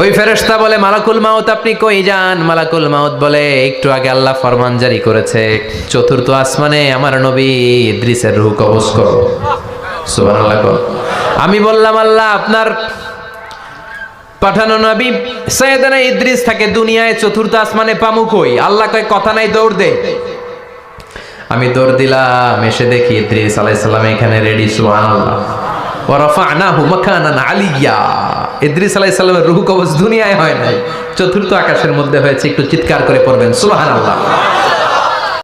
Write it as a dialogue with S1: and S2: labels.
S1: ওই ফেরেশতা বলে, মালাকুল মাউত, আপনি কই যান? মালাকুল মাউত বলে, একটু আগে আল্লাহ ফরমান জারি করেছে। চতুর্থ আসমানে আমার নবী ইদ্রিসের রূহ কবজ করো। আমি বললাম, আল্লাহ, আপনার পাঠানো নবী সৈয়দানা ইদ্রিস থাকে দুনিয়ায় চতুর্থ আসমানে পামু কই? আল্লাহ কয়, কথা নাই, দৌড় দে। আমি দৌড় দিলাম, এসে দেখি ইদ্রিস আলাইহিস সালাম এখানে রেডি সুবহানাল্লাহ। ওয়া রাফা'নাহু মাকানান আলিয়া। ইদ্রিস আলাইসাল্লামের রুহু কবচ দুনিয়ায় হয় নাই। চতুর্থ আকাশের মধ্যে হয়েছে, একটু চিৎকার করে পড়বেন। সুবহানাল্লাহ।